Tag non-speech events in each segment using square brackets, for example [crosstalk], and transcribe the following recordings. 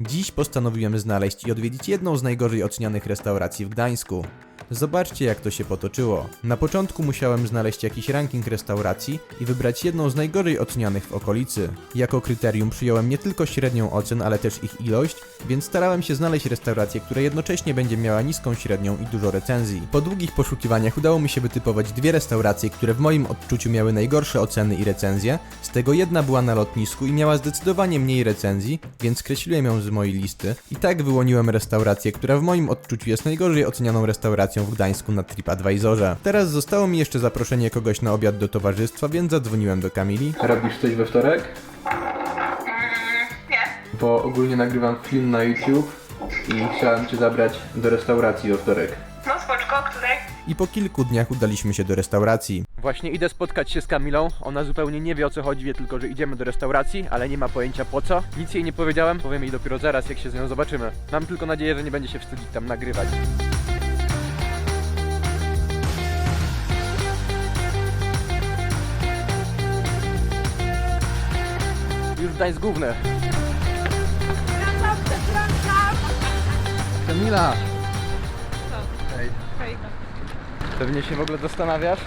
Dziś postanowiłem znaleźć i odwiedzić jedną z najgorzej ocenianych restauracji w Gdańsku. Zobaczcie jak to się potoczyło. Na początku musiałem znaleźć jakiś ranking restauracji i wybrać jedną z najgorzej ocenianych w okolicy. Jako kryterium przyjąłem nie tylko średnią ocen, ale też ich ilość, więc starałem się znaleźć restaurację, która jednocześnie będzie miała niską średnią i dużo recenzji. Po długich poszukiwaniach udało mi się wytypować dwie restauracje, które w moim odczuciu miały najgorsze oceny i recenzje. Z tego jedna była na lotnisku i miała zdecydowanie mniej recenzji, więc skreśliłem ją z mojej listy. I tak wyłoniłem restaurację, która w moim odczuciu jest najgorzej ocenianą restauracją w Gdańsku na TripAdvisorze. Teraz zostało mi jeszcze zaproszenie kogoś na obiad do towarzystwa, więc zadzwoniłem do Kamili. Robisz coś we wtorek? Nie. Bo ogólnie nagrywam film na YouTube i chciałem Cię zabrać do restauracji we wtorek. No spoczko, której? I po kilku dniach udaliśmy się do restauracji. Właśnie idę spotkać się z Kamilą. Ona zupełnie nie wie o co chodzi, wie tylko, że idziemy do restauracji, ale nie ma pojęcia po co. Nic jej nie powiedziałem, powiem jej dopiero zaraz, jak się z nią zobaczymy. Mam tylko nadzieję, że nie będzie się wstydzić tam nagrywać. Już Gdańsk główny. Kamila! Hej. Pewnie się w ogóle zastanawiasz,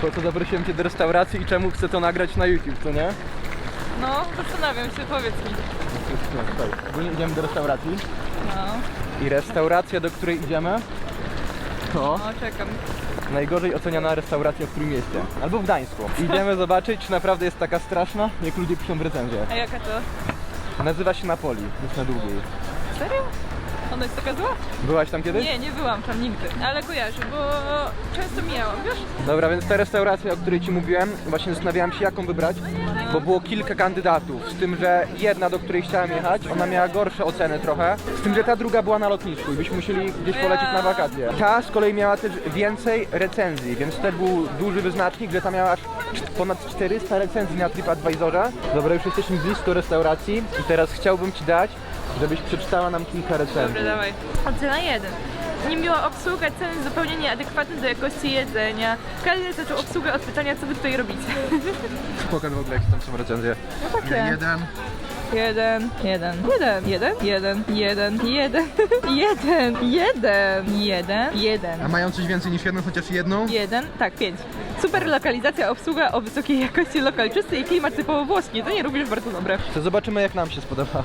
po co zaprosiłem cię do restauracji i czemu chcę to nagrać na YouTube, co nie? No, zastanawiam się, powiedz mi. No, tutaj. Ogólnie idziemy do restauracji No, i restauracja, do której idziemy to no czekam. najgorzej oceniana restauracja w którym mieście. Albo w Gdańsku. Idziemy [laughs] zobaczyć, czy naprawdę jest taka straszna, jak ludzie piszą w recenzjach. A jaka to? Nazywa się Napoli, jest na długiej. Serio? Ona jest taka zła? Byłaś tam kiedyś? Nie, nie byłam tam nigdy, ale kojarzę, bo często mijałam, wiesz? Dobra, więc ta restauracja, o której Ci mówiłem, właśnie zastanawiałem się jaką wybrać, bo było kilka kandydatów, z tym, że jedna, do której chciałem jechać, ona miała gorsze oceny trochę, z tym, że ta druga była na lotnisku i byśmy musieli gdzieś polecieć na wakacje. Ta z kolei miała też więcej recenzji, więc to był duży wyznacznik, że ta miała aż ponad 400 recenzji na TripAdvisorze. Dobra, już jesteśmy blisko restauracji i teraz chciałbym Ci dać, żebyś przeczytała nam kilka recenzji. Dobra, dawaj. Ocena 1. Niemiła obsługa, ceny zupełnie nieadekwatne do jakości jedzenia. Kelner zaczął obsługę od pytania, co wy tutaj robicie. [laughs] Pokaż w ogóle, jakie tam są recenzje. No takie. Jeden. Jeden, jeden, jeden, jeden, jeden, jeden, jeden, [laughs] jeden, jeden, jeden, jeden. A mają coś więcej niż jedną, chociaż jedną? Jeden, tak, pięć. Super lokalizacja, obsługa o wysokiej jakości, lokal czysty i klimat typowo włoski. To nie również bardzo dobre. To zobaczymy jak nam się spodoba.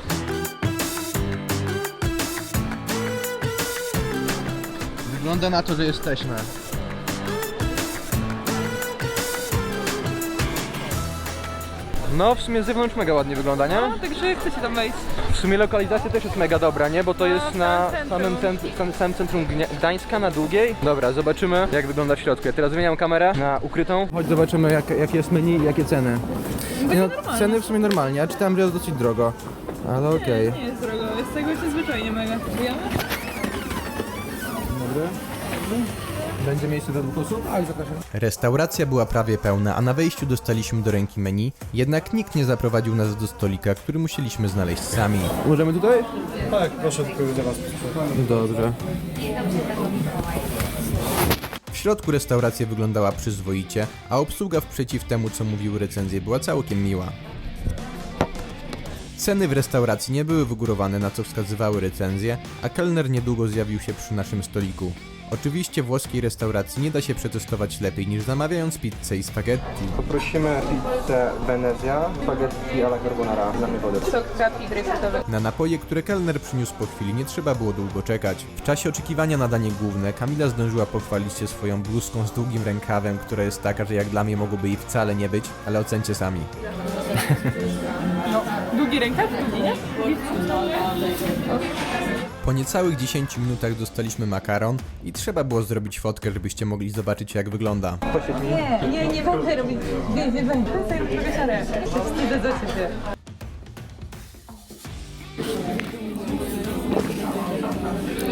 Wygląda na to, że jesteśmy. No, w sumie z zewnątrz mega ładnie wygląda, nie? No, także chcecie tam wejść. W sumie lokalizacja też jest mega dobra, nie? Bo to No, jest w na samym samym, centrum. centrum, samym, samym centrum Gnia- Gdańska, na Długiej. Dobra, zobaczymy jak wygląda w środku. Ja teraz zmieniam kamerę na ukrytą. Chodź zobaczymy jak, jakie jest menu i jakie ceny. no, ceny w sumie normalnie, ja czytałem, że jest dosyć drogo. Ale okej. Nie jest drogo, jest tego się zwyczajnie mega. Wiemy? Dobry. Będzie miejsce dla dwóch osób? A i zapraszam. Restauracja była prawie pełna, a na wejściu dostaliśmy do ręki menu, jednak nikt nie zaprowadził nas do stolika, który musieliśmy znaleźć sami. Możemy tutaj? Tak, proszę tylko do was. Dobrze. W środku restauracja wyglądała przyzwoicie, a obsługa wprzeciw temu, co mówiły recenzje, była całkiem miła. Ceny w restauracji nie były wygórowane, na co wskazywały recenzje, a kelner niedługo zjawił się przy naszym stoliku. Oczywiście włoskiej restauracji nie da się przetestować lepiej niż zamawiając pizzę i spaghetti. Poprosimy pizzę Venezia, spaghetti alla carbonara, damy wodę. Sok. Na napoje, które kelner przyniósł po chwili, nie trzeba było długo czekać. W czasie oczekiwania na danie główne, Kamila zdążyła pochwalić się swoją bluzką z długim rękawem, która jest taka, że jak dla mnie mogłoby jej wcale nie być, ale ocencie sami. [laughs] Długi rękaw, długi, nie? Po niecałych 10 minutach dostaliśmy makaron i trzeba było zrobić fotkę, żebyście mogli zobaczyć jak wygląda. Nie, nie, nie będę robić. Nie, nie będę. Robić trochę siarę. Wstydzę za ciebie.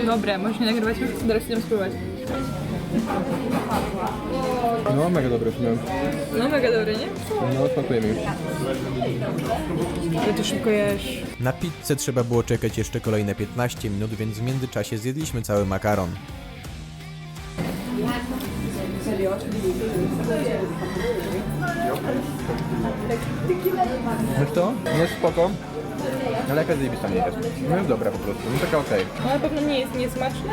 Dobre, możesz mnie nagrywać już? Teraz chcę spróbować. No, mega w sumie. No mega dobre, nie? No, smakuje mi. Ale to szybko jesz. Na pizzę trzeba było czekać jeszcze kolejne 15 minut, więc w międzyczasie zjedliśmy cały makaron. Wiesz to? Jest spoko. Ale jakaś zajebista nie jest. No jest dobra po prostu, no taka okej. No na pewno nie jest niesmaczna,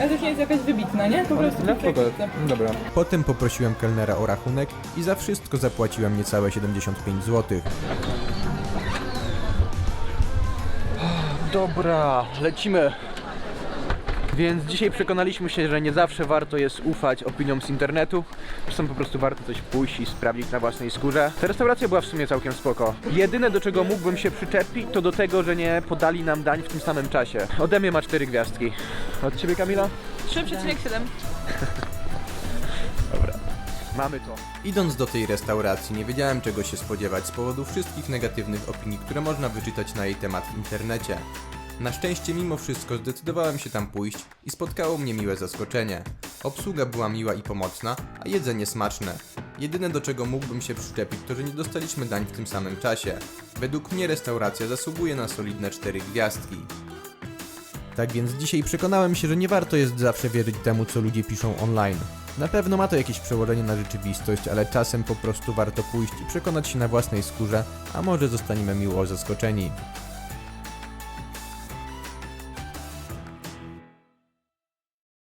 ale też nie jest jakaś wybitna, nie? Po prostu No taka spoko, pizza. dobra. Potem poprosiłem kelnera o rachunek i za wszystko zapłaciłem niecałe 75 zł. Dobra, lecimy. Więc dzisiaj przekonaliśmy się, że nie zawsze warto jest ufać opiniom z internetu. Czasem po prostu warto coś pójść i sprawdzić na własnej skórze. Ta restauracja była w sumie całkiem spoko. Jedyne do czego mógłbym się przyczepić, to do tego, że nie podali nam dań w tym samym czasie. Ode mnie ma cztery gwiazdki. Od ciebie Kamila? 3,7. [laughs] Mamy to. Idąc do tej restauracji nie wiedziałem czego się spodziewać z powodu wszystkich negatywnych opinii, które można wyczytać na jej temat w internecie. Na szczęście mimo wszystko zdecydowałem się tam pójść i spotkało mnie miłe zaskoczenie. Obsługa była miła i pomocna, a jedzenie smaczne. Jedyne do czego mógłbym się przyczepić to, że nie dostaliśmy dań w tym samym czasie. Według mnie restauracja zasługuje na solidne 4 gwiazdki. Tak więc dzisiaj przekonałem się, że nie warto jest zawsze wierzyć temu, co ludzie piszą online. Na pewno ma to jakieś przełożenie na rzeczywistość, ale czasem po prostu warto pójść i przekonać się na własnej skórze, a może zostaniemy miło zaskoczeni.